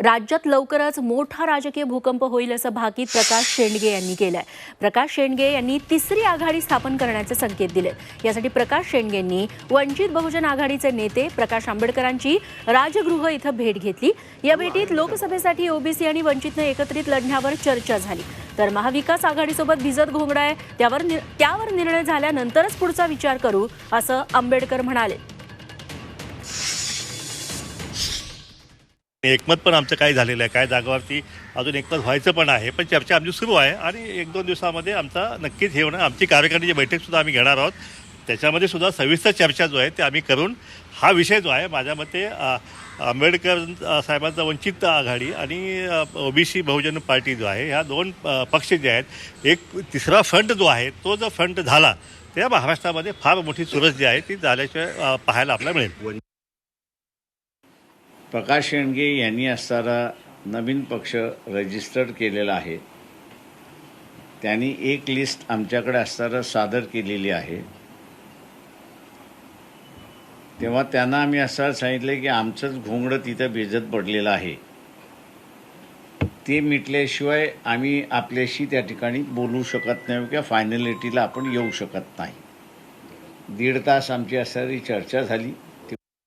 राज्यात लवकरच मोठा राजकीय भूकंप होईल असं भाकीत प्रकाश शेंडगे यांनी केलंय. प्रकाश शेंडगे यांनी तिसरी आघाडी स्थापन करण्याचे संकेत दिले यासाठी प्रकाश शेंडगेंनी वंचित बहुजन आघाडीचे नेते प्रकाश आंबेडकरांची राजगृह इथं भेट घेतली. या भेटीत लोकसभेसाठी ओबीसी आणि वंचितनं एकत्रित लढण्यावर चर्चा झाली. तर महाविकास आघाडीसोबत भिजत घोंगडा आहे त्यावर नि- त्यावर निर्णय झाल्यानंतरच पुढचा विचार करू असं आंबेडकर म्हणाले. एकमत पण आमचं काय झालेलं आहे काय जागावरती अजून एकमत व्हायचं पण आहे पण चर्चा आमची सुरू आहे आणि एक दोन दिवसामध्ये आमचा नक्कीच हे होणार. आमची कार्यकारिणीची बैठकसुद्धा आम्ही घेणार आहोत. त्याच्यामध्ये सुद्धा सविस्तर चर्चा जो आहे ते आम्ही करून हा विषय जो आहे माझ्या मते आंबेडकर साहेबांचा वंचित आघाडी आणि ओबीसी बहुजन पार्टी जो आहे ह्या दोन पक्ष जे आहेत एक तिसरा फ्रंट जो आहे तो जर फ्रंट झाला त्या महाराष्ट्रामध्ये फार मोठी चुरस जी आहे ती झाल्याशिवाय पाहायला आपल्याला मिळेल. प्रकाश शेंडगे यांनी असताना नवीन पक्ष रजिस्टर्ड केलेला आहे. त्यांनी एक लिस्ट आमच्याकडे असताना सादर केलेली आहे. तेव्हा त्यांना आम्ही असं सांगितलं की आमचंच घोंगडं तिथं भिजत पडलेलं आहे. ते मिटल्याशिवाय आम्ही आपल्याशी त्या ठिकाणी बोलू शकत नाही किंवा फायनलिटीला आपण येऊ शकत नाही. दीड तास आमची असणारी चर्चा झाली.